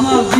妈。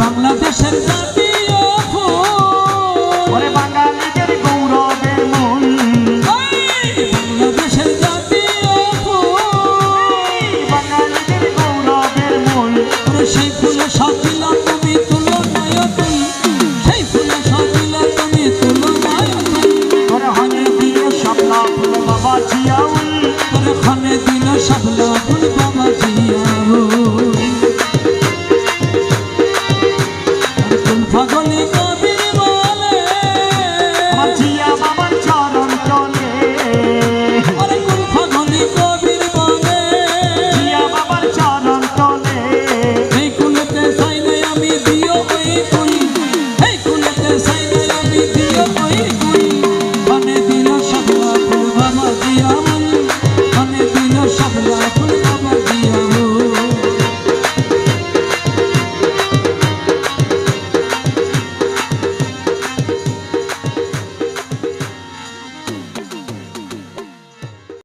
বাংলাদেশের জাতীয় ফুল ওরে বাঙালিদের গৌরবের মূল। বাংলাদেশের জাতীয় ফুল বাঙালিদের গৌরবের মূল। ওরে সেই ফুলে সাজিলা তুমি তুলো নয় তুমি সেই ফুলে সাজিলা তুমি তুলো নয় তুমি ওরে হানি দিয়ে স্বপ্ন ফুল বাবা জিয়াউল।